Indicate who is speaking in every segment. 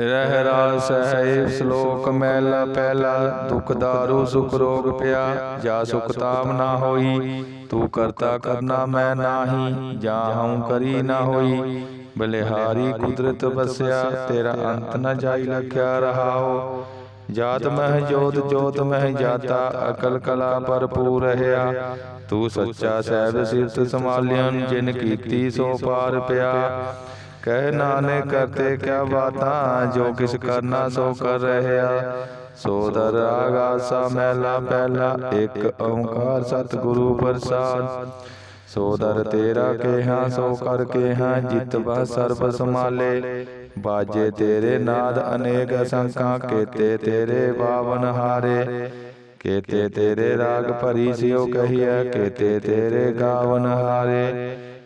Speaker 1: ਰਹਿ ਰਾਸ ਹੈ ਸ਼ਲੋਕ ਮਹਿਲਾ ਪਹਿਲਾ, ਦੁਖ ਦਾਰੂ, ਸੁਖ ਰੋਗ ਪਿਆ, ਜਾ ਸੁਖ ਤਾਮ ਨਾ ਹੋਈ। ਤੂੰ ਕਰਤਾ ਕਰਨਾ ਮੈਂ ਨਾਹੀ, ਜਾ ਹਉ ਕਰੀ ਨਾ ਹੋਈ। ਬਲਿਹਾਰੀ ਕੁਦਰਤ ਬਸਿਆ ਤੇਰਾ ਅੰਤ ਨਾ ਜਾਈ ਲਖਿਆ ਰਹਾਓ ਜਾਤ ਮਹਿ ਜੋਤ ਜੋਤ ਮਹਿ ਜਾਤਾ, ਅਕਲ ਕਲਾ ਭਰਪੂਰ ਰਹਾ ਤੂੰ ਸੱਚਾ ਸਹਿਬ ਸਿਰਤ ਸਮਾਲਿਆਨ ਜਿਨ ਕੀਤੀ ਸੋ ਪਾਰ ਪਿਆ। ਕਹਿ ਨਾਨਕ ਕਰਤੇ ਕਿਆ ਬਾਤਾਂ, ਜੋ ਕਿਸ ਕਰਨਾ ਸੋ ਕਰ ਰਹਿਆ ਸੋ ਦਰ ਆਗਾਸਾ ਮਹਿਲਾ ਪਹਿਲਾ, ਇੱਕ ਓੰਕਾਰ ਸਤਿਗੁਰੂ ਪ੍ਰਸਾਦ। ਸੋ ਦਰ ਤੇਰਾ ਕੇਹਾ, ਸੋ ਕਰ ਕੇਹਾ, ਜਿਤ ਬਾ ਸਰਬ ਸਮਾਲੇ ਬਾਜੇ ਤੇਰੇ ਨਾਦ ਅਨੇਕ ਅਸੰਖਾਂ ਕੇਤੇ ਤੇਰੇ ਬਾਵਨ ਹਾਰੇ। ਕੇਤੇ ਤੇਰੇ ਰਾਗ ਭਰੀ ਸਿਓ ਕਹੀਐ, ਕੇਤੇ ਤੇਰੇ ਗਾਵਨ ਹਾਰੇ।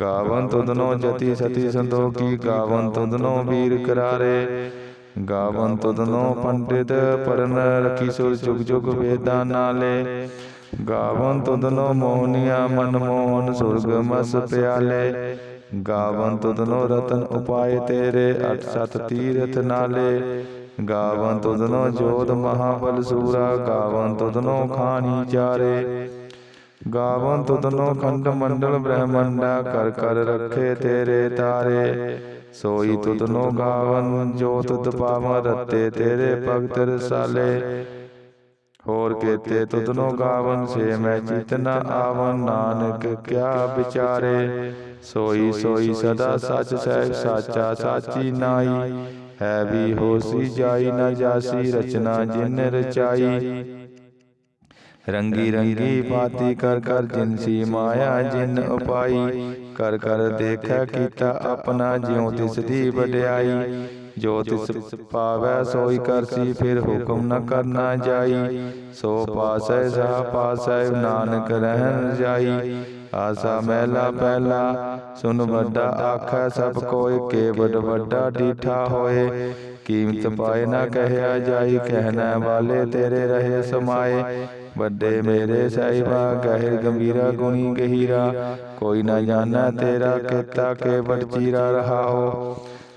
Speaker 1: ਗਾਵਨ ਤੁਧਨੋ ਜਤੀ ਸਤੀ ਸੰਤੋਖੀ ਗਾਵਨ ਤੁਧਨੋ ਵੀਰ ਕਰਾਰੇ। ਗਾਵਨ ਤੁਧਨੋ ਪੰਡਿਤ ਪਰਨ ਰਖੀ ਸੁਰ ਜੁਗ ਜੁਗ ਵੇਦਾਂ ਨਾਲੇ। ਗਾਵਨ ਤੁਧਨੋ ਮੋਹਨੀਆ ਮਨ ਮੋਹਨ ਸੁਰਗ ਮਸ ਪਿਆਲੇ। ਗਾਵਨ ਤੁਧਨੋ ਰਤਨ ਉਪਾਏ ਤੇਰੇ, ਅਠ ਸਤ ਤੀਰਥ ਨਾਲੇ। ਗਾਵਨ ਤੁਧਨੋ ਜੋਤ ਮਹਾਬਲ ਸੂਰਾ, ਗਾਵਨ ਤੁਧਨੋ ਖਾਣੀ ਚਾਰੇ। ਗਾਵਨ ਤੁਧਨੋ ਖੰਡ ਮੰਡਲ ਬ੍ਰਹਮੰਡਾ, ਕਰ ਕਰ ਰੱਖੇ ਤੇਰੇ ਤਾਰੇ। ਸੋਈ ਤੁਧਨੋ ਗਾਵਨ, ਜੋ ਤੁਧ ਪਾਵਨ, ਰਤੇ ਤੇਰੇ ਭਗਤ ਰਸਾਲੇ। ਹੋਰ ਕੇਤੇ ਤੁਧਨੋ ਗਾਵਨ ਸੇ ਮੈਂ ਚਿਤਨਾ ਆਵਨ, ਨਾਨਕ ਕਿਆ ਵਿਚਾਰੇ। ਸੋਈ ਸੋਈ ਸਦਾ ਸੱਚ ਸਹਿਬ, ਸਾਚਾ ਸਾਚੀ ਨਾਈ। ਹੈ ਵੀ ਹੋਸੀ ਜਾਈ ਨਾ ਜਾਸੀ, ਰਚਨਾ ਜਿਨ ਰਚਾਈ। ਰੰਗੀ ਰੰਗੀ ਬਾਤੀ ਕਰ ਕਰ ਜਿਨਸੀ ਮਾਇਆ ਜਿਨ ਉਪਾਈ। ਕਰ ਕਰ ਦੇਖੈ ਕੀਤਾ ਆਪਣਾ ਜਿਉ ਤਿਸ ਦੀ ਵਡਿਆਈ। ਜੋ ਤਿਸ ਪਾਵੈ ਸੋਈ ਕਰਸੀ ਫਿਰ ਹੁਕਮ ਨ ਕਰਨਾ ਜਾਈ। ਸੋ ਪਾਸੈ ਸਾ ਪਾਸੈ ਨਾਨਕ ਰਹਿਣ ਜਾਈ। ਆਸਾ ਮਹਿਲਾ ਪਹਿਲਾ ਸੁਨ ਵੱਡਾ ਆਖੈ ਸਭ ਕੋਇ ਕੇਵਡ ਵੱਡਾ ਡੀਠਾ ਹੋਏ। ਕੀਮਤ ਪਾਏ ਨਾ ਕਹਿਆ ਜਾਈ ਕਹਿਣਾ ਵਾਲੇ ਤੇਰੇ ਰਹੇ ਸਮਾਏ। ਵੱਡੇ ਮੇਰੇ ਸਾਹਿਬਾ, ਗਹਿਰ ਗੰਭੀਰਾ ਗੁਣੀ ਗਹੀਰਾ, ਕੋਈ ਨਾ ਜਾਣਾ ਤੇਰਾ ਕੀਤਾ ਕੇ ਚੀਰਾ ਰਹਾਓ।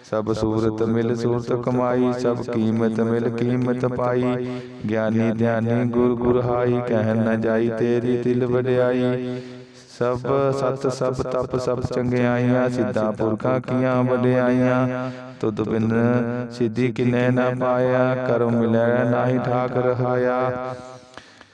Speaker 1: ਸਭ ਸੂਰਤ ਮਿਲ ਸੂਰਤ ਕਮਾਈ, ਸਭ ਕੀਮਤ ਮਿਲ ਕੀਮਤ ਪਾਈ। ਗਿਆਨੀ ਧਿਆਨੀ ਗੁਰ ਗੁਰ ਹਾਈ ਕਹਿ ਨ ਜਾਈ ਤੇਰੀ ਦਿਲ ਵਡਿਆਈ। ਸਭ ਸਤ, ਸਭ ਤਪ, ਸਭ ਚੰਗਿਆਈਆਂ, ਸਿੱਧਾ ਪੁਰਖਾਂ ਕੀਆਂ ਵਡਿਆਈਆਂ। ਤੁਧ ਬਿਨ ਸਿੱਧੀ ਕਿਨੇ ਨਾ ਪਾਇਆ, ਕਰਮ ਮਿਲੈ ਨਾਹੀ ਠਾਕ ਰਹਾਇਆ।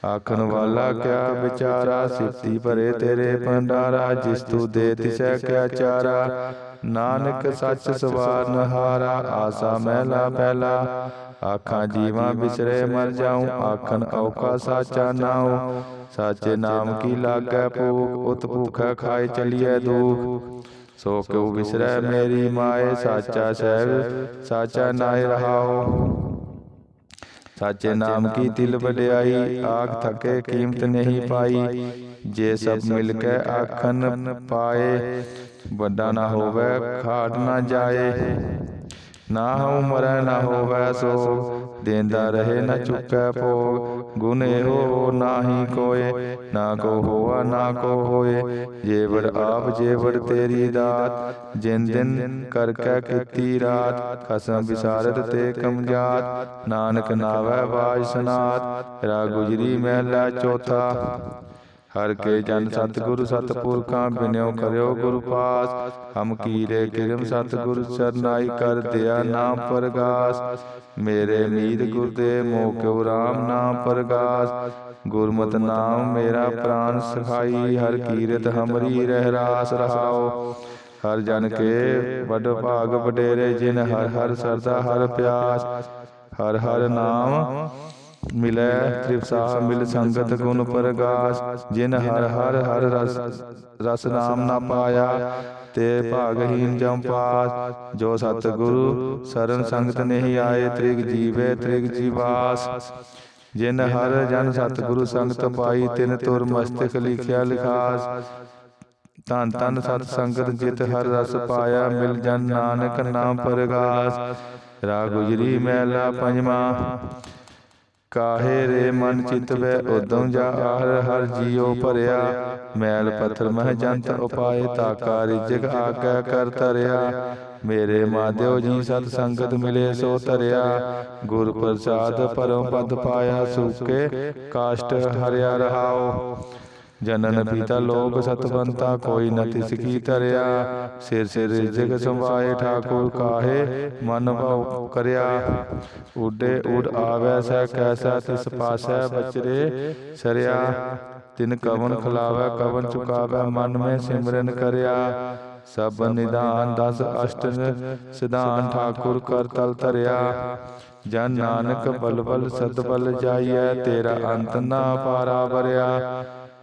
Speaker 1: ਆਖਣ ਵਾਲਾ ਕਿਆ ਵਿਚਾਰਾ ਸਿਫਤੀ ਭਰੇ ਤੇਰੇ ਭੰਡਾਰਾ ਜਿਸ ਤੂੰ ਦੇ ਤਿਸੈ ਕਿਆ ਚਾਰਾ। ਨਾਨਕ ਸੱਚ ਸਵਾਰਨ ਹਾਰਾ ਆਸਾ ਮਹਿਲਾ ਪਹਿਲਾ। ਆਖਾਂ ਜੀਵਾਂ ਬਿਸਰੇ ਮਰ ਜਾਉ ਆਖਣ ਔਕਾ ਸਾਚਾ ਨਾਉ ਸਾਚੇ ਨਾਮ ਕੀ ਲਾਗੈ ਭੂਖ ਉਤ ਭੂਖਾ ਖਾਏ ਚਲੀਐ ਦੁਖ। ਸੋ ਕਿਉ ਵਿਸਰੈ ਮੇਰੀ ਮਾਏ ਸਾਚਾ ਸਹਿਬ ਸਾਚਾ ਨਾਇ ਰਹਾਓ। ਸਾਚੇ ਨਾਮ ਕੀ ਦਿਲ ਵਡਿਆਈ? ਆਖ ਥਕੇ ਕੀਮਤ ਨਹੀਂ ਪਾਈ। ਜੇ ਸਭ ਮਿਲ ਕੇ ਆਖਨ ਪਾਏ ਵੱਡਾ ਨਾ ਹੋਵੇ ਖਾਟ ਨਾ ਜਾਏ। ਨਾ ਹਉ ਮਰੈ ਨਾ ਹੋਵੈ ਸੋ ਦੇਂਦਾ ਰਹੇ ਨਾ ਚੁੱਕੈ ਭੋਗ ਗੁਣ ਇਹੋ ਨਾਹੀ ਕੋਏ, ਨਾ ਕੋ ਹੋਆ ਨਾ ਕੋ ਹੋਏ, ਜੇਵੜ ਆਪ ਜੇਵੜ ਤੇਰੀ ਦਾਤ, ਜਿਨ ਦਿਨ ਕਰ ਕੈ ਕੀਤੀ ਰਾਤ, ਕਸਮ ਵਿਸਾਰਤ ਤੇ ਕਮਜਾਤ, ਨਾਨਕ ਨਾਵੈ ਬਾਜ ਸਨਾਤ, ਰਾ ਗੁਜਰੀ ਮਹਿਲਾ ਚੌਥਾ। ਹਰ ਕੇ ਜਨ ਸਤਿਗੁਰੂ ਸਤਪੁਰਖਾਂ ਬਿਨਿਓ ਕਰਿਓ ਗੁਰੂ ਪਾਸ। ਹਮ ਕੀਰੇ ਕਿਰਮ ਸਤਿਗੁਰ ਸਰਨਾਈ ਕਰ ਦਿਆ ਨਾਮ ਪ੍ਰਗਾਸ। ਮੇਰੇ ਮੀਤ ਗੁਰਦੇ ਕਿਉ ਰਾਮ ਨਾਮ ਪ੍ਰਗਾਸ। ਗੁਰਮਤਿ ਨਾਮ ਮੇਰਾ ਪ੍ਰਾਨ ਸਖਾਈ। ਹਰ ਕੀਰਤ ਹਮਰੀ ਰਹਿ ਰਾਸ ਰਹਾਓ। ਹਰ ਜਨ ਕੇ ਵੱਡ ਭਾਗ ਵਡੇਰੇ ਜਿਨ ਹਰ ਹਰ ਸਰਦਾ ਹਰ ਪਿਆਸ। ਹਰ ਹਰ ਨਾਮ ਮਿਲੈ ਤ੍ਰਿਪਸਾ ਮਿਲ ਸੰਗਤ ਗੁਣ ਪ੍ਰਗਾਸ ਜਿਨ ਹਰ ਹਰ ਹਰ ਰਸ ਰਸ ਨਾਮ ਨਾ ਪਾਇਆ ਤੇ ਭਾਗਹੀਨ ਜਮ ਪਾਸ। ਜੋ ਸਤ ਗੁਰੂ ਸਰਨ ਸੰਗਤ ਨਹੀਂ ਆਏ ਤ੍ਰਿਗ ਜੀਵੇ ਤ੍ਰਿਗ ਜੀਵਾਸ। ਜਿਨ ਹਰ ਜਨ ਸਤਿਗੁਰੂ ਸੰਗਤ ਪਾਈ ਤਿਨ ਤੁਰ ਮਸਤਕ ਲਿਖਿਆ ਲਿਖਾਸ। ਧੰਨ ਧੰਨ ਸਤ ਸੰਗਤ ਜਿਤ ਹਰ ਰਸ ਪਾਇਆ ਮਿਲ ਜਨ ਨਾਨਕ ਨਾਮ ਪਰਗਾਸ। ਰਾਗ ਗੁਜਰੀ ਮਹਿਲਾ ਪੰਜਵਾਂ। ਕਾਹੇ ਰੇ ਮਨ ਚਿਤ ਵੈ? ਉਦਮ ਜਾ ਹਰ ਹਰ ਜੀਉ ਭਰਿਆ। ਮੈਲ ਪੱਥਰ ਮਹ ਜੰਤ ਉਪਾਏ ਤਾਕਾ ਰਿਜਕ ਆਗੈ ਕਰ ਤਰਿਆ ਮੇਰੇ ਮਾਧਿਓ ਜੀ ਸਤ ਸੰਗਤ ਮਿਲੇ ਸੋ ਤਰਿਆ ਗੁਰ ਪ੍ਰਸਾਦ ਪਰਮ ਪਦ ਪਾਇਆ ਸੁਕੇ। ਕਾਸ਼ਟ ਹਰਿਆ ਰਹਾਓ ਜਨਨ ਪੀਤਾ ਲੋਕ ਸਤਵੰਤਾ ਕੋਈ ਨ ਤਿਸ ਕੀ ਧਰਿਆ। ਸਿਰ ਸਿਰ ਰਿਜਕ ਸੰਭਾਏ ਠਾਕੁਰ ਕਾਹੇ। ਮਨ ਭਉ ਕਰਿਆ। ਉਡੇ ਉਡ ਆਵੈ ਸੈ ਕੈਸਾ ਤਿਸ ਪਾਸੈ ਬਚਰੇ। ਸਰਿਆ। ਤਿਨ ਕਵਨ ਖਲਾਵੈ ਕਵਨ ਚੁਕਾਵੈ ਮਨ ਮੈਂ ਸਿਮਰਨ ਕਰਿਆ। ਸਭ ਨਿਦਾਨ ਦਸ ਅਸ਼ਟ ਸਿਧਾਨ ਠਾਕੁਰ ਕਰ ਤਲ ਧਰਿਆ। ਜਨ ਨਾਨਕ ਬਲ ਬਲ ਸਦ ਬਲ ਜਾਈਐ ਤੇਰਾ ਅੰਤ ਨਾ ਪਾਰਾ ਬਰਿਆ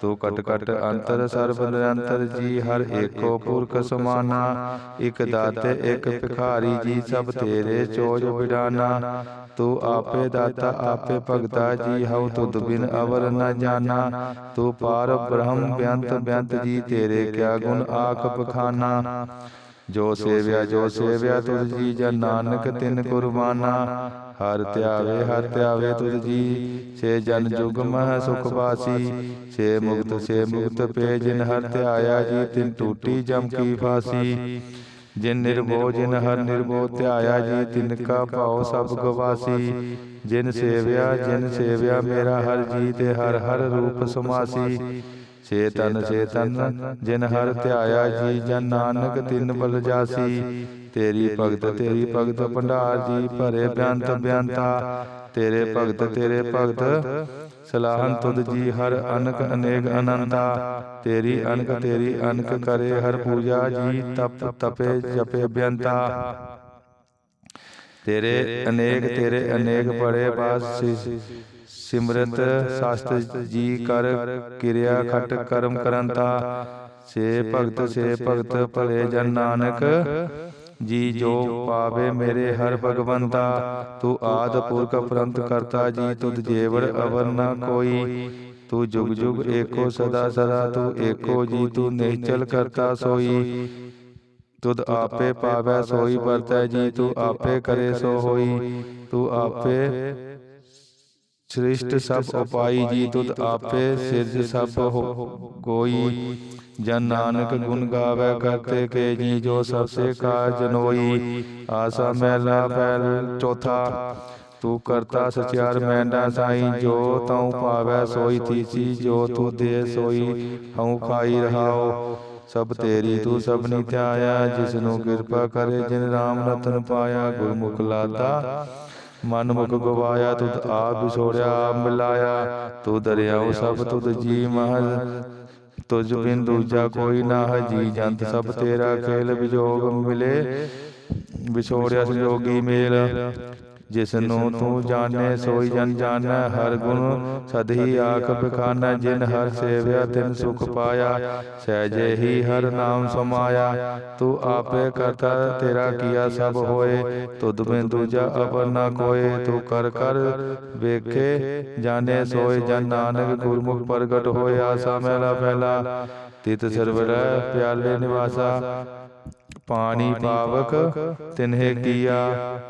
Speaker 1: ਤੂੰ ਕਟ ਕਟ ਅੰਤਰ ਸਰਬ ਨਿਰੰਤਰ ਜੀ ਹਰ ਏਕੋ ਪੁਰਖ ਸਮਾਨਾ ਇਕ ਦਾਤੇ ਇਕ ਭਿਖਾਰੀ ਜੀ ਸਭ ਤੇਰੇ ਚੋਜ ਵਿਡਾਨਾ ਤੂੰ ਆਪੇ ਦਾਤਾ ਆਪੇ ਭਗਤਾ ਜੀ ਹਉ ਤੁਧ ਬਿਨ ਅਵਰ ਨ ਜਾਣਾ ਤੂੰ ਪਾਰ ਬ੍ਰਹਮ ਬਿਅੰਤ ਬਿਅੰਤ ਜੀ ਤੇਰੇ ਕਿਆ ਗੁਣ ਆਖ ਬਖਾਨਾ। ਜੋ ਸੇਵਿਆ ਜੋ ਸੇਵਿਆ ਤੁਧ ਜੀ ਜਨ ਨਾਨਕ ਤਿਨ ਕੁਰਬਾਨਾ। ਹਰ ਧਿਆਵੇ ਹਰ ਧਿਆਵੇ ਤੁਧ ਜੀ। ਸੇ ਜਨ ਜੁਗ ਮਹ ਸੁਖ ਵਾਸੀ। ਸੇ ਮੁਕਤ ਸੇ ਮੁਕਤ ਪੇ ਜਿਨ ਹਰ ਧਿਆਇਆ ਜੀ ਤਿਨ ਟੂਟੀ ਜਮ ਕੀ ਫਾਸੀ। ਜਿਨ ਨਿਰਭਉ ਜਿਨ ਹਰ ਨਿਰਭਉ ਧਿਆਇਆ ਜੀ ਤਿਨ ਕਾ ਭਾਉ ਸਭ ਗਵਾਸੀ। ਜਿਨ ਸੇਵਿਆ ਜਿਨ ਸੇਵਿਆ ਮੇਰਾ ਹਰ ਜੀ ਤੇ ਹਰ ਹਰ ਰੂਪ ਸਮਾਸੀ। ਸੇ ਤਨ ਸੇ ਤਨ ਜਿਨ ਹਰ ਧਿਆਇਆ ਜੀ ਜਨ ਨਾਨਕ ਤਿਨ ਬਲ ਜਾਸੀ। ਤੇਰੀ ਭਗਤ ਤੇਰੀ ਭਗਤ ਭੰਡਾਰ ਜੀ ਭਰੇ ਬਿਆੰਤ ਬਿਆੰਤਾ। ਤੇਰੇ ਭਗਤ ਤੇਰੇ ਭਗਤ ਸਲਾਹਨ ਤੁਧ ਜੀ ਹਰ ਅਨਕ ਅਨੇਕ ਅਨੰਤਾ। ਤੇਰੀ ਅਨਕ ਤੇਰੀ ਅਨਕ ਕਰੇ ਹਰ ਪੂਜਾ ਜੀ ਤਪ ਤਪੇ ਜਪੇ ਬਿਆੰਤਾ। ਤੇਰੇ ਅਨੇਕ ਤੇਰੇ ਅਨੇਕ ਬੜੇ ਬਾਸ ਸਿਮਰਤ ਸਾਸਤ ਜੀ ਕਰ ਕਿਰਿਆ ਖਟ ਕਰਮ ਕਰੰਤਾ। ਸੇ ਭਗਤ ਸੇ ਭਗਤ ਭਲੇ ਜਨ ਨਾਨਕ। ਜੀ ਜੋ ਪਾਵੇ ਮੇਰੇ ਹਰ ਭਗਵੰਤਾ। ਤੂੰ ਆਦ ਪੁਰਖ ਪ੍ਰੰਤ ਕਰਤਾ ਜੀ ਤੁਧ ਜੇਵਰ ਅਵਰ ਨਾ ਕੋਈ। ਤੂੰ ਜੁਗ ਜੁਗ ਏਕੋ ਸਦਾ ਸਦਾ ਤੂੰ ਏਕੋ ਜੀ ਤੂੰ ਨਿਹਚਲ ਕਰਤਾ ਸੋਈ। ਤੁਧ ਆਪੇ ਪਾਵੈ ਸੋਈ ਵਰਤੈ ਜੀ ਤੂੰ ਆਪੇ ਕਰੇ ਸੋ ਹੋਈ ਤੂੰ ਆਪੇ ਸ੍ਰਿਸ਼ਟ ਸਭ ਉਪਾਈ ਜੀ ਤੁਧ ਆਪੇ ਸਿਰਜ ਸਭ ਕੋਈ ਜਨ ਨਾਨਕ ਗੁਣ ਗਾਵੇ ਕਰਤੇ ਕੇ ਜੀ ਜੋ ਸਭ ਸੇ ਕਾ ਜਨੋਈ ਆਸਾ ਮਹਿਲਾ ਪਹਿਲ ਚੌਥਾ। ਤੂੰ ਕਰਤਾ ਸਚਿਆਰ ਮੈਂਡਾ ਸਾਈ ਜੋ ਤਉ ਪਾਵੈ ਸੋਈ ਤੀਸੀ ਜੋ ਤੂੰ ਦੇ ਸੋਈ। ਹਉ ਖਾਈ ਰਹਾਓ। ਸਭ ਤੇਰੀ ਤੂੰ ਸਭਨੀ ਧਿਆਇਆ ਜਿਸ ਨੂੰ ਕਿਰਪਾ ਕਰੇ ਜਿਨ ਰਾਮ ਰਤਨ ਪਾਇਆ ਗੁਰਮੁਖ ਲਾਤਾ। ਮਨ ਮੁਖ ਗਵਾਇਆ ਤੁਧ ਆਪ ਵਿਛੋੜਿਆ ਆਪ ਮਿਲਾਇਆ। ਤੂੰ ਦਰਿਆਉ ਸਭ ਤੁਧ ਜੀ ਮਹਲ। ਤੁਝ ਬਿਨ ਦੂਜਾ ਕੋਈ ਨਾ ਹੈ ਜੀ ਜੰਤ ਸਭ ਤੇਰਾ ਖੇਲ ਵਿਜੋਗ ਮਿਲੇ। ਵਿਛੋੜਿਆ ਸੰਜੋਗੀ ਮੇਲ। ਜਿਸ ਨੂੰ ਤੂੰ ਜਾਣੈ ਸੋਈ ਜਨ ਜਾਣੈ ਹਰ ਗੁਣ ਸਦਹੀ ਆਖ ਬਖਾਨਾ ਜਿਨ ਹਰ ਸੇਵਿਆ ਤਿਨ ਸੁਖ ਪਾਇਆ। ਸਹਿਜੇ ਹੀ ਹਰ ਨਾਮ ਸਮਾਇਆ। ਤੂੰ ਆਪੇ ਕਰਤਾ ਤੇਰਾ ਕੀਆ ਸਭ ਹੋਏ। ਤੁਧ ਬਿਨ ਦੂਜਾ ਅਪਰ ਨਾ ਕੋਏ। ਤੂੰ ਕਰ ਕਰ ਵੇਖੇ ਜਾਣੇ ਸੋਏ ਜਨ ਨਾਨਕ ਗੁਰਮੁਖ ਪ੍ਰਗਟ ਹੋਏ ਆਸਾ ਮਹਿਲਾ ਪਹਿਲਾ ਤਿਤ ਸਰਵਰੈ ਪਿਆਲੇ ਨਿਵਾਸਾ। ਪਾਣੀ ਪਾਵਕ ਤਿਨਹਿ ਕੀਆ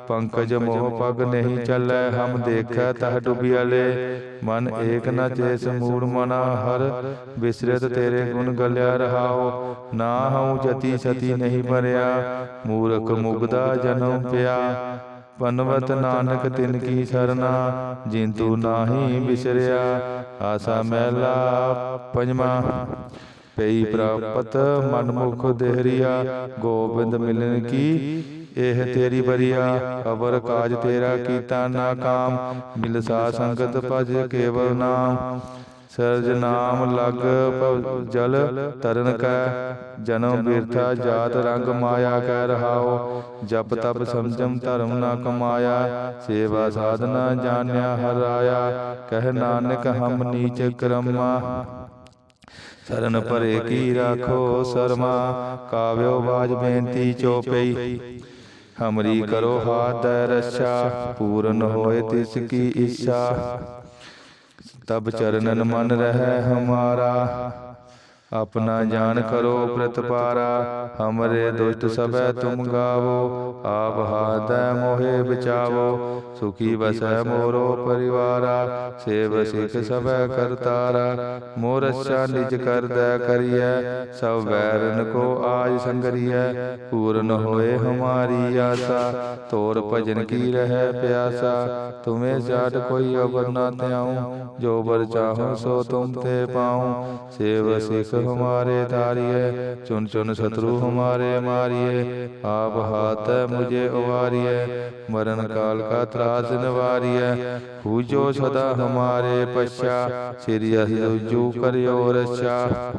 Speaker 1: ਪੰਕਜ ਮੋਹ ਪਗ ਨਹੀਂ ਚੱਲੈ ਹਮ ਦੇਖੈ ਤਹ ਡੁਬਿਆਲੇ ਮਨ ਏਕ ਨ ਚੇਸ ਮੂੜ ਮਨਾ ਹਰ। ਬਿਸਰਤ ਤੇਰੇ ਗੁਣ ਗਲਿਆ ਰਹਾਓ। ਨਾ ਹਉ ਜਤੀ ਸਤੀ ਨਹੀਂ ਭਰਿਆ ਮੂਰਖ ਮੁਗਦਾ ਜਨਮ ਪਿਆ। ਪਨਵਤ ਨਾਨਕ ਤਿਨ ਕੀ ਸਰਨਾ। ਜਿੰਤੂ ਨਾਹੀ ਬਿਸਰਿਆ। ਆਸਾ ਮਹਿਲਾ ਪੰਜਵਾ। ਪਈ ਪ੍ਰਾਪਤ ਮਨਮੁਖ ਦੇਹਰੀਆ ਗੋਬਿੰਦ ਮਿਲਨ ਕੀ? ਇਹ ਤੇਰੀ ਬਰੀਆ ਅਵਰ ਕਾਜ ਤੇਰਾ ਕੀਤਾ ਨਾ ਕਾਮ ਮਿਲ ਸਾ ਸੰਗਤ ਭਜ ਕੇਵਲ ਨਾਮ। ਸਰਜ ਨਾਮ ਲਗ ਭਵ ਜਲ ਤਰਨ ਕੈ। ਜਨਮ ਬਿਰਥਾ ਜਾਤ ਰੰਗ ਮਾਇਆ ਕੈ ਰਹਾਓ। ਜਪ ਤਪ ਸੰਜਮ ਧਰਮ ਨਾ ਕਮਾਇਆ। ਸੇਵਾ ਸਾਧਨਾ ਜਾਣਿਆ ਹਰਾਇਆ ਕਹਿ ਨਾਨਕ ਹਮ ਨੀਚ ਕਰਮਾ। ਸਰਨ ਭਰੇ ਕੀ ਰਾਖੋ ਸਰਮਾ? ਕਾਵਿਓ ਬਾਜ ਬੇਨਤੀ ਚੋਪਈ। ਹਮਰੀ ਕਰੋ ਹਾਥ ਰਛਾ, ਪੂਰਨ ਹੋਏ ਤਿਸ ਕੀ ਇੱਛਾ। ਤਬ ਚਰਨਨ ਮਨ ਰਹਿ ਹਮਾਰਾ। ਆਪਣਾ ਜਾਨ ਕਰੋ ਪ੍ਰਤਪਾਰਾ ਹਮਰੇ ਦੁਸ਼ਟ ਸਭੈ ਤੁਮ ਗਾਵੋ ਆਪ ਹਾਦੈ ਮੋਹਿ ਬਚਾਵੋ ਸੁਖੀ ਬਸੈ ਮੋਰੋ ਪਰਿਵਾਰਾ ਸੇਵ ਸਿਖ ਸਭੈ ਕਰਤਾਰਾ ਮੋਰ ਅੱਛਾ ਨਿਜ ਕਰਦੈ ਕਰੀਐ ਸਭ ਵੈਰਨ ਕੋ ਆਜ ਸੰਗਰੀਐ ਪੂਰਨ ਹੋਏ ਹਮਾਰੀ ਆਸਾ ਤੋਰ ਭਜਨ ਕੀ ਰਹਿ ਪਿਆਸਾ ਤੁਮੇ ਜਾਟ ਕੋਈ ਅਵਰ ਨਾ ਧਿਆਉ ਜੋ ਬਰ ਚਾਹੋ ਸੋ ਤੁਮ ਤੇ ਪਾਉ ਸੇਵ ਸਿਖ ਹਮਾਰੇ ਤਾਰੀਏ ਚੁਨ ਚੁਨ ਸ਼ਤਰੂ ਹਮਾਰੇ ਮਾਰੀਏ ਆਪ ਹਾਥ ਮੁਝੇ ਉਵਾਰੀਏ ਮਰਨ ਕਾਲ ਕਾ ਤਰਾਸ ਨਿਵਾਰੀਏ ਪੂਜੋ ਸਦਾ ਹਮਾਰੇ ਪਛਾ ਸ੍ਰੀ ਅਸਿਜੂ ਕਰਿਓ ਰਛਾ।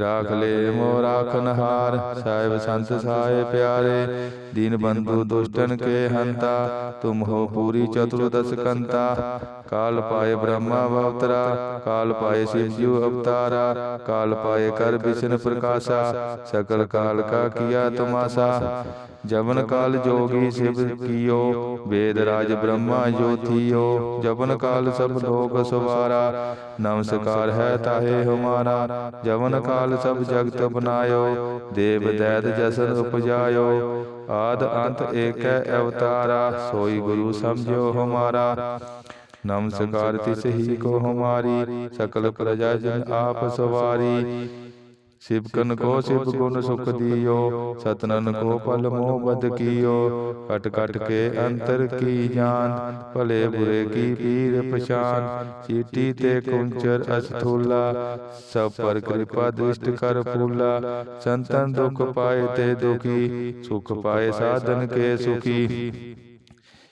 Speaker 1: ਰਾਖ ਲੈ ਮੋ ਰਾਖਨਹਾਰ ਸਾਹਿਬ ਸੰਤ ਸਾਏ ਪਿਆਰੇ ਦੀਨ ਬੰਧੂ ਦੁਸ਼ਟਨ ਕੇ ਹੰਤਾ। ਤੁਮ ਹੋ ਪੂਰੀ ਚਤੁਰਦਸ ਕੰਤਾ। ਕਾਲ ਪਾਏ ਬ੍ਰਹਮਾ ਅਵਤਾਰਾ ਕਾਲ ਪਾਏ ਸ਼ਿਵ ਜੀਉ ਅਵਤਾਰਾ। ਕਾਲ ਪਾਏ ਕਰ ਵਿਸ਼ਨ ਪ੍ਰਕਾਸ਼ਾ। ਸਕਲ ਕਾਲ ਕਾ ਕੀਆ ਤਮਾਸ਼ਾ। ਜਬਨ ਕਾਲ ਜੋਗੀ ਸਿਵ ਕੀਓ ਵੇਦ ਰਾਜ ਬ੍ਰਹਮਾ ਜੋਤੀਓ ਜਬਨ ਕਾਲ ਸਭ ਲੋਕ ਸਵਾਰਾ ਨਮਸਕਾਰ ਹੈ ਤਾਹੇ ਹਮਾਰਾ ਜਬਨ ਕਾਲ ਸਭ ਜਗਤ ਬਨਾਇਓ ਦੇਵ ਦੈਤ ਜਸਨ ਉਪਜਾਇਓ। ਆਦ ਅੰਤ ਏਕੈ ਅਵਤਾਰਾ ਸੋਈ ਗੁਰੂ ਸਮਝਿਓ ਹਮਾਰਾ। ਨਮਸਕਾਰ ਤਿਸ ਹੀ ਕੋ ਹਮਾਰੀ ਸਕਲ ਪ੍ਰਜਾ ਜਨ ਆਪ ਸਵਾਰੀ। ਸਿਵਕਨ ਕੋ, ਸਿਵ ਗੁਣ ਸੁਖ ਦਿਓ ਸਤਨਨ ਕੋ ਪਲ ਮੋਹ ਬਦ ਕੀਓ, ਕਟ ਕਟ ਕੇ ਅੰਤਰ ਕੀ ਜਾਨ ਭਲੇ ਬੁਰੇ ਕੀ ਪੀਰ ਪਛਾਨ ਚੀਟੀ ਤੇ ਕੁੰਚਰ ਅਸਥੂਲਾ ਸਭ ਪਰ ਕਿਰਪਾ ਦੁਸ਼ਟ ਕਰ ਫੂਲਾ, ਸੰਤਨ ਦੁਖ ਪਾਏ ਤੇ ਦੁਖੀ, ਸੁਖ ਪਾਏ ਸਾਧਨ ਕੇ ਸੁਖੀ।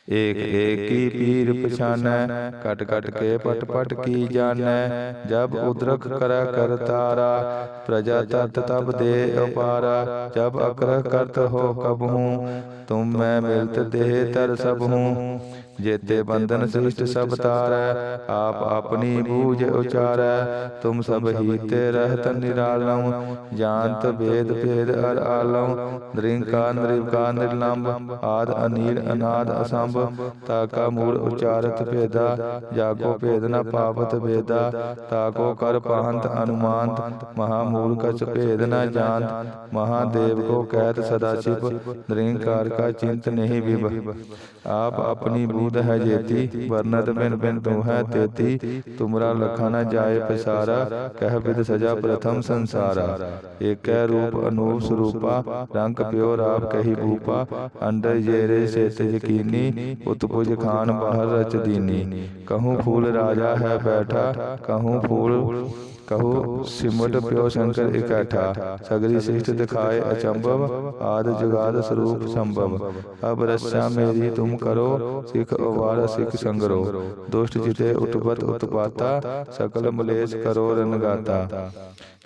Speaker 1: ਏਕ ਏਕੀ ਪੀਰ ਪਛਾਨੈ, ਕਟ ਕਟ ਕੇ ਪਟ ਪਟ ਕੀ ਜਾਣੈ, ਜਬ ਉਦਰਕ ਕਰੈ ਕਰਤਾਰਾ ਪ੍ਰਜਾ ਤਤ ਤਬ ਦੇ ਅਪਾਰਾ ਜਬ ਅਕਰ ਕਰਤ ਹੋ ਕਬਹੂ, ਤੁਮ ਮੈਂ ਮਿਲਤ ਦੇਹ ਤਰ ਸਭ ਹੂੰ ਜੇਤੇ ਬੰਧਨ ਸ੍ਰਿਸ਼ਟ ਸਭ ਤਾਰੈ ਆਪ ਆਪਣੀ ਬੂਝ ਉਚਾਰੈ। ਤੁਮ ਸਭ ਹੀਤੇ ਰਹਿਤ ਨਿਰਾਲਉ ਜਾਣਤ ਭੇਦ ਭੇਦ ਅਰ ਆਲਉ ਨਿਰੰਕਾਰ ਨਿਰਵਕਾਰ ਨਿਰਲੰਭ ਆਦ ਅਨੀਲ ਅਨਾਦ ਅਸੰਭ। ਤਾਕਾ ਮੂਲ ਉਚਾਰਤ ਭੇਦਾ। ਜਾਗੋ ਭੇਦ ਨ ਪਾਵਤ ਭੇਦਾ। ਤਾਕੋ ਕਰ ਪਾਹੰਤ ਅਨੁਮਾਨਤ। ਮਹਾ ਮੂਲ ਕਛ ਭੇਦ ਨ ਜਾਣਤ। ਮਹਾਦੇਵ ਕੋ ਕਹਿਤ ਸਦਾ ਸ਼ਿਵ। ਨਿਰੰਕਾਰ ਕਾ ਚਿੰਤ ਨਹੀਂ ਵਿਭ आप अपनी बूध है जेती वर्णत बिन बिन तू है तेती तुमरा लखा न जाए पसारा कह विद सजा प्रथम संसारा एक रूप अनूप स्वरूपा रंग प्योर आप कही भूपा अंडर जेरे सेत यकीनी उत्पुज खान बाहर रच दीनी कहूँ फूल राजा है बैठा कहूँ फूल ਕਹੋ ਸਿਮਟ ਪਿਓ ਸ਼ੰਕਰ ਇਕੱਠਾ ਸਗਰੀ ਸਿਸ਼ਟ ਦਿਖਾਏ ਅਚੰਭਵ ਆਦ ਜਗਾਦ ਸਰੂਪ ਸੰਭਵ ਅਬ ਰਸਾ ਮੇਰੀ ਤੁਮ ਕਰੋ ਸਿਖ ਅਵਾਰ ਸਿਖ ਸੰਗਰੋ ਦੁਸ਼ਟ ਜਿਤੇ ਉਤਪਤ ਉਤਪਾਤਾ ਸਕਲ ਮਲੇਸ਼ ਕਰੋ ਰਨਗਾਤਾ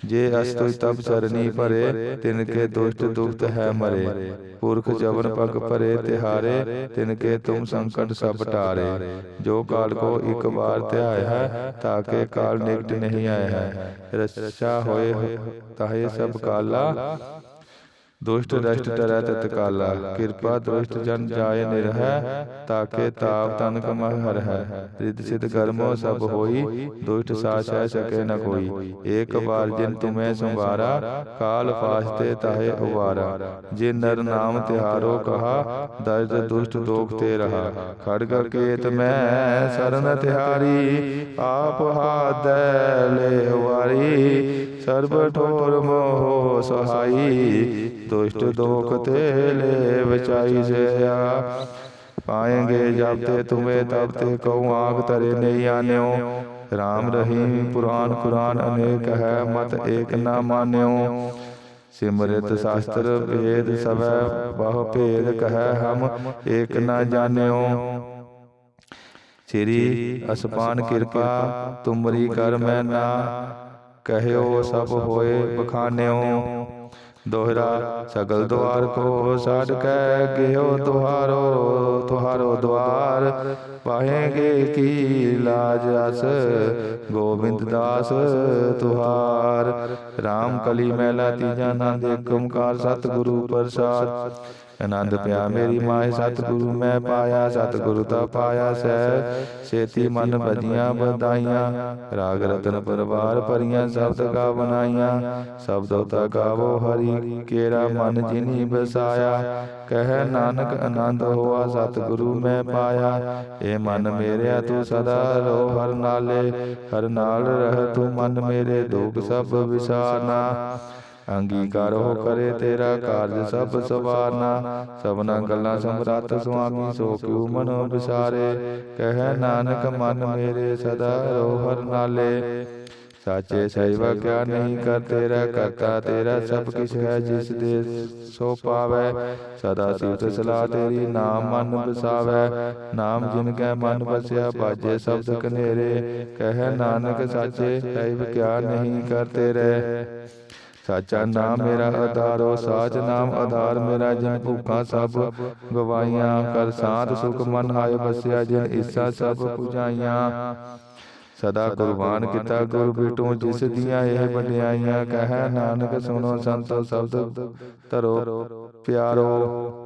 Speaker 1: ਜੇ ਅਸ ਤੋਈ ਤਪ ਚਰਨੀ ਭਰੇ ਤਿਨ ਕੇ ਦੁਸ਼ਟ ਦੁਖਤ ਹੈ ਮਰੇ। ਪੁਰਖ ਜਵਨ ਪਗ ਭਰੇ ਤਿਹਾਰੇ ਤਿਨ ਕੇ ਤੁਮ ਸੰਕਟ ਸਭ ਟਾਰੇ ਜੋ ਕਾਲ ਕੋ ਇੱਕ ਵਾਰ ਧਿਆਇਆ ਹੈ ਤਾਂ ਕੇ ਕਾਲ ਨਿਕਟ ਨਹੀਂ ਆਇਆ ਹੈ। ਰਸਾ ਹੋਏ ਤਾਹੇ ਸਭ ਕਾਲਾ। ਦੁਸ਼ਟ ਰਸ਼ਟ ਤਰੈ ਤਤ ਕਾਲਾ ਕਿਰਪਾ ਦੁਸ਼ਟ ਜਨ ਜਾਏ ਨਿਰਹਿ ਤਾਕੇ ਤਾਪ ਤਨ ਕਮਹ ਹਰ ਹੈ ਰਿਤ ਸਿਧ ਕਰਮੋ ਸਭ ਹੋਈ ਦੁਸ਼ਟ ਸਾਚੈ ਸਕੇ ਨ ਕੋਈ। ਏਕ ਵਾਰ ਜਿਨ ਤੁਮੈ ਸੰਵਾਰਾ ਕਾਲ ਫਾਸਤੇ ਤਾਹੇ ਉਵਾਰਾ ਜੇ ਨਰ ਨਾਮ ਤਿਹਾਰੋ ਕਹਾ ਦਰਦ ਦੁਸ਼ਟ ਦੋਖ ਤੇ ਰਹਾ। ਖੜ ਕਰ ਕੇਤ ਮੈਂ ਸਰਨ ਤਿਹਾਰੀ ਆਪ ਹਾਦੈ ਲੈ ਵਾਰ ਸਰਬ ਠੋਰ ਮੋਹ ਸਹਾਈ, ਦੁਸ਼ਟ ਦੋਖ ਤੇ ਲੈ ਬਚਾਈ ਸਿਆ ਪਾਏਗੇ ਜਬ ਤੇ ਤੁਮੇ ਤਬ ਤੇ ਕਉ ਆਗ ਤਰੇ ਨਹੀਂ ਆਨਿਓ। ਰਾਮ ਰਹੀਮ ਪੁਰਾਨ ਕੁਰਾਨ ਅਨੇਕ ਹੈ, ਮਤ ਏਕ ਨਾ ਮਾਨਿਓ। ਸਿਮਰਿਤ ਸ਼ਾਸਤਰ ਭੇਦ ਸਭੈ, ਬਹੁ ਭੇਦ ਕਹੈ ਹਮ ਏਕ ਨਾ ਜਾਣਿਓ। ਸ੍ਰੀ ਅਸਪਾਨ ਕਿਰਪਾ, ਤੁਮਰੀ ਕਰ ਮੈਂ ਨਾ। ਕਹਿਓ ਸਭ ਹੋਏ ਬਖਾਨਿਓ। ਦੋਹਰਾ ਸਗਲ ਦੁਆਰ ਕੋ ਸਾਧ ਕੈ ਗਿਓ ਤੁਹਾਰੋ ਤੁਹਾਰੋ ਦੁਆਰ। ਪਾਹੇਗੇ ਕੀ ਲਾਜ ਅਸ, ਗੋਬਿੰਦ ਦਾਸ ਤੁਹਾਰ। RAM ਕਲੀ ਮਹਿਲਾ ਤੀਜਾ ਨੰਦ ਏਕ ਓੰਕਾਰ ਸਤਿਗੁਰੂ ਪ੍ਰਸਾਦ। ਆਨੰਦ ਪਿਆ। ਮੇਰੀ ਮਾਏ ਸਤਿਗੁਰੂ ਮੈਂ ਪਾਇਆ ਸਤਿਗੁਰੂ ਤਾ ਪਾਇਆ ਸਹਿ ਛੇਤੀ ਮਨ ਬਜੀਆਂ ਬਧਾਈਆਂ ਰਾਗ ਰਤਨ ਪਰਵਾਰ ਭਰੀਆਂ ਸ਼ਬਦ ਗਾ ਬਨਾਈਆਂ ਸ਼ਬਦੋ ਤਾ ਗਾਵੋ ਹਰੀ ਕੇਰਾ ਮਨ ਜਿਨੀ ਬਸਾਇਆ। ਕਹਿ ਨਾਨਕ ਆਨੰਦ ਹੋਆ ਸਤਿਗੁਰੂ ਮੈਂ ਪਾਇਆ। ਏ ਮਨ ਮੇਰਿਆ ਤੂੰ ਸਦਾ ਰੋ ਹਰ ਨਾਲੇ। ਹਰ ਨਾਲ ਰਹਿ ਤੂੰ ਮਨ ਮੇਰੇ ਦੁਖ ਸਭ ਵਿਸਾਰਨਾ। ਅੰਗੀਕਾਰ ਹੋ ਕਰੇ ਤੇਰਾ ਕਾਰਜ ਸਭ ਸਵਾਰਨਾ। ਸਭਨਾ ਗੱਲਾਂ ਸਮਰੱਥ ਸੁਆਮੀ, ਸੋ ਕਿਉ ਮਨੋ ਵਿਸਾਰੇ। ਕਹਿ ਨਾਨਕ ਮਨ ਮੇਰੇ ਸਦਾ ਰੋ ਹਰ ਨਾਲੇ। ਸਾਚੇ ਸੇਵਾ ਕਿਆ ਨਹੀਂ ਕਰ ਤੇਰਾ ਕਰਤਾ, ਤੇਰਾ ਸਭ ਕਿਛ ਹੈ ਜਿਸ ਦੇ ਸੋ ਪਾਵੈ। ਸਦਾ ਸਿਵਤ ਸਲਾਹ ਤੇਰੀ ਨਾਮ ਮਨ ਬਸਾਵੈ ਨਾਮ ਜਿਨ ਕੈ ਮਨ ਬਸਿਆ ਬਾਜੇ ਸ਼ਬਦ ਕਨੇਰੇ ਕਹਿ ਨਾਨਕ, ਸਾਚੇ ਸੇਵ ਕਿਆ ਨਹੀਂ ਕਰ ਤੇਰੇ। ਸਾਚਾ ਨਾਮ ਮੇਰਾ ਆਧਾਰੋ ਸਾਚ ਨਾਮ ਆਧਾਰ ਮੇਰਾ ਜਿਨ ਭੁੱਖਾਂ ਸਭ ਗਵਾਈਆਂ ਕਰ ਸਾਧ ਸੁਖ ਮਨ ਆਏ ਬਸਿਆ ਜਿਨ ਇੱਛਾ ਸਭ ਪੁਜਾਈਆਂ। ਸਦਾ ਕੁਰਬਾਨ ਕੀਤਾ ਗੁਰ ਬਿਟੂ ਜਿਸ ਦੀਆਂ ਇਹ ਵਡਿਆਈਆਂ ਕਹੈ ਨਾਨਕ ਸੁਣੋ ਸੰਤੋ ਸ਼ਬਦ ਧਰੋ ਪਿਆਰੋ।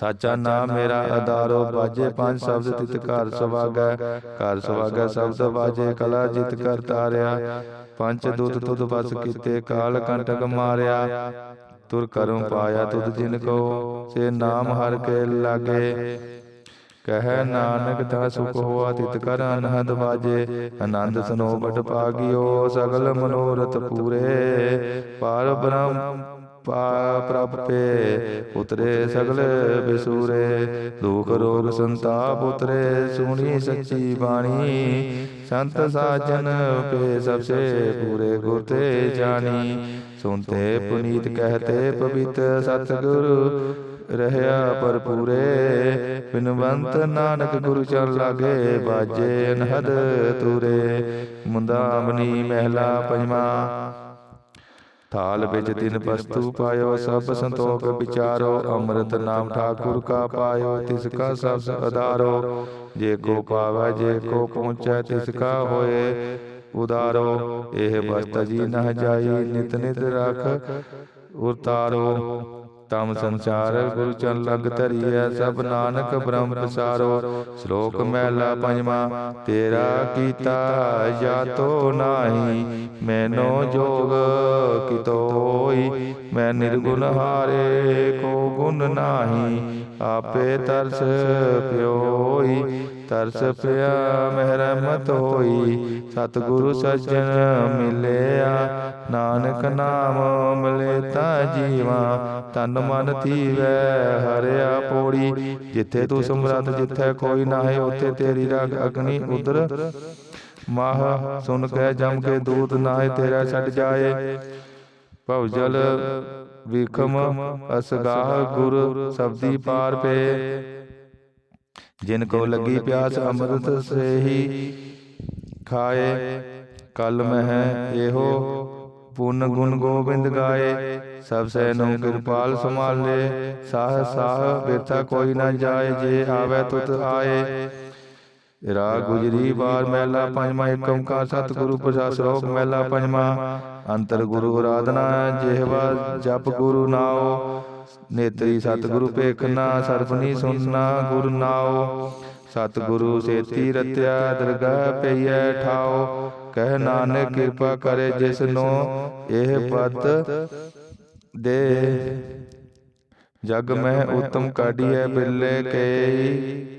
Speaker 1: ਸਾਚਾ ਨਾਮ ਮੇਰਾ ਆਧਾਰੋ ਬਾਜੇ ਪੰਜ ਸ਼ਬਦ ਤਿਤ ਘਰ ਸਵਾਗੈ। ਘਰ ਸਵਾਗੈ ਸ਼ਬਦ ਬਾਜੇ ਕਲਾ ਜਿਤ ਕਰ ਤਾਰਿਆ ਪੰਜ ਦੁੱਧ ਤੁਧ ਬਸ ਕੀਤੇ ਕਾਲ ਕੰਟਕ ਮਾਰਿਆ। ਤੁਰ ਕਰਮ ਪਾਇਆ ਤੁਧ ਜਿਨ ਕੋ। ਸੇ ਨਾਮ ਹਰ ਕੇ ਲਾਗੇ। ਕਹਿ ਨਾਨਕ ਤਾ ਸੁਖ ਹੋਆ ਤਿਤ ਕਰ ਅਨਹਦ ਬਾਜੇ ਆਨੰਦ ਸਨੋ ਬਟ ਪਾਗਿਓ ਸਗਲ ਮਨੋਰਥ ਪੂਰੇ। ਪਾਰ। ਬ੍ਰਹਮ ਪਾ ਪ੍ਰਪੇ ਉਤਰੇ ਸਗਲ ਬਿਸੂਰੇ। ਦੁਖ ਰੋਗ ਸੰਤਾਪ ਉਤਰੇ। ਸੁਣੀ ਸੱਚੀ ਬਾਣੀ। ਸੰਤ ਸਾਜਨ ਪੇ ਸਭ ਸੇ ਪੂਰੇ ਗੁਰ ਤੇ ਜਾਣੀ। ਸੁਨਤੇ ਪੁਨੀਤ ਕਹਤੇ ਪਵਿੱਤ ਸਤਿਗੁਰੂ। ਰਹਿਆ ਭਰਪੂਰੇ ਬਿਨਵੰਤ ਨਾਨਕ ਗੁਰੂ ਚਰਨ ਲਾਗੇ ਬਾਜੇ ਅਨਹਦ ਤੂਰੇ। ਮੁੰਦਾਮਨੀ ਮਹਿਲਾ ਪੰਜਵਾ। ਥਾਲ ਵਿੱਚ ਤਿਨ ਵਸਤੂ ਪਾਇਓ ਸਭ ਸੰਤੋਖ ਵਿਚਾਰੋ ਅੰਮ੍ਰਿਤ ਨਾਮ ਠਾਕੁਰ ਕਾ ਪਾਇਓ ਤਿਸ ਕਾ ਸਭ ਆਧਾਰੋ ਜੇ ਕੋ ਪਾਵੈ ਜੇ ਕੋ ਪਹੁੰਚੈ ਤਿਸ ਕਾ ਹੋਏ। ਉਦਾਰੋ ਇਹ ਵਸਤ ਜੀ ਨਹ ਜਾਈ ਨਿਤ ਨਿਤ ਰਖ। ਉਤਾਰੋ। ਤਮ ਸੰਸਾਰ ਗੁਰੂ ਚਰਨ ਲਗ ਧਰੀਐ, ਸਭ ਨਾਨਕ ਬ੍ਰਹਮ ਪਸਾਰੋ। ਸ਼ਲੋਕ ਮਹਿਲਾ ਪੰਜਵਾ, ਤੇਰਾ ਕੀਤਾ ਜਾਤੋ ਨਾਹੀ, ਮੈਨੋ ਜੋਗ ਕਿਤੋਈ ਮੈਂ ਨਿਰਗੁਣ ਹਾਰੇ ਕੋ ਗੁਣ ਨਾਹੀ, ਆਪੇ ਤਰਸ ਪਿਓਈ। ਤਰਸ ਪਿਆ ਮਹਿਰਮਤ ਹੋਈ। ਸਤਿਗੁਰੂ ਸੱਜਣ ਮਿਲਿਆ। ਨਾਨਕ ਨਾਮ ਮਿਲੇ ਤਾ ਜੀਵਾ। ਤਨ ਮਨ ਥੀਵੈ ਹਰਿਆ ਪੋੜੀ। ਜਿੱਥੇ ਤੂੰ ਸਮਰੱਥ ਜਿੱਥੇ ਕੋਈ ਨਾ ਹੈ ਉੱਥੇ ਤੇਰੀ ਰਗ ਅਗਨੀ ਉਦਰ ਮਾਹ ਸੁਨ ਕੇ ਜਮ ਕੇ ਦੂਤ ਨਾਏ ਤੇਰਾ ਛੱਡ ਜਾਏ। ਭਉ ਜਲ ਵਿਖਮ ਅਸਗਾਹ ਗੁਰ ਸਬਦੀ ਪਾਰ ਪੇ ਜਿਨ ਕੋ ਲੱਗੀ ਪਿਆਸ ਅੰਮ੍ਰਿਤ ਸੇ ਹੀ ਖਾਏ ਕਲ ਮਹਿ ਇਹੋ ਪੁਨ ਗੁਣ ਗੋਬਿੰਦ ਗਾਏ ਸਭ ਸੈ ਨੂੰ ਕਿਰਪਾਲ ਸੰਭਾਲੇ ਸਾਹ ਸਾਹ ਬਿਰਥਾ ਕੋਈ ਨਾ ਜਾਏ ਜੇ ਆਵੇ ਤੁਤ ਆਏ। ਰਾਗ ਗੁਜਰੀ ਬਾਰ ਮਹਿਲਾ ਪੰਜਵਾਂ ਏਕ ਓੰਕਾਰ ਸਤਿਗੁਰੂ ਪ੍ਰਸਾਦ ਸ਼ਲੋਕ ਮਹਿਲਾ ਪੰਜਵਾਂ ਅੰਤਰ ਗੁਰੂ ਆਰਾਧਨਾ ਜਿਹਵਾ ਜਪ ਗੁਰੂ ਨਾਉ ਨੇਤਰੀ ਸਤਿਗੁਰੂ ਭੇਖਨਾ ਸਰਬਨੀ ਸੁਨਨਾ ਗੁਰ ਨਾਉ ਸਤਿਗੁਰੂ ਸੇਤੀ ਰਤਿਆ ਦਰਗਾਹ ਪਈਐ ਠਾਉ ਕਹਿ ਨਾਨਕ ਕਿਰਪਾ ਕਰੇ ਜਿਸ ਨੂੰ ਇਹ ਪਤ ਦੇ। ਜਗ ਮਹਿ ਉਤਮ ਕਾਢੀਐ ਬਿਰਲੇ ਕੇਈ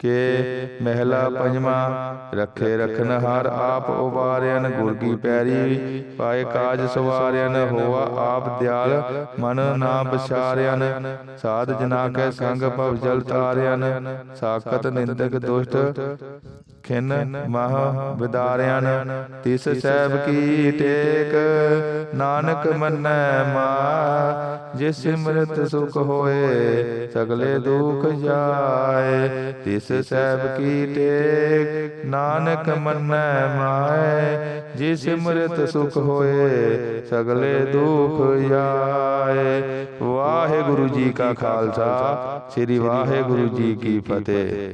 Speaker 1: ਕੇ ਮਹਿਲਾ ਪੰਜਵਾ, ਰਖੇ ਰਖਨ ਹਾਰ ਆਪ ਉਬਾਰਿਆਨ ਗੁਰ ਕੀ ਪੈਰੀ, ਪਾਏ ਕਾਜ ਸਵਾਰਿਆਨ ਹੋਆ ਆਪ ਦਿਆਲ, ਮਨ ਨਾ ਵਿਚਾਰਿਆਨ ਸਾਧ ਜਨਾ ਕੈ ਸੰਗ ਭਵ ਜਲ ਤਾਰਿਆਨ ਸਾਖਤ ਨਿੰਦਕ ਦੁਸ਼ਟ ਖਿਨ ਮਹ ਵਿਦਾਰਿਆਨ ਤਿਸ ਸਹਿਬ ਕੀ ਟੇਕ, ਨਾਨਕ ਮੰਨੈ ਮਾ ਜਿਸ ਸਿਮਰਤ ਸੁਖ ਹੋਏ, ਸਗਲੇ ਦੁਖ ਜਾਏ, ਤਿਸ ਸਹਿਬ ਕੀ ਟੇਕ, ਨਾਨਕ ਮੰਨੈ ਮਾਏ, ਜਿਸ ਸਿਮਰਤ ਸੁਖ ਹੋਏ, ਸਗਲੇ ਦੁਖ ਜਾਏ। ਵਾਹਿਗੁਰੂ ਜੀ ਕਾ ਖਾਲਸਾ, ਸ੍ਰੀ ਵਾਹਿਗੁਰੂ ਜੀ ਕੀ ਫਤਿਹ।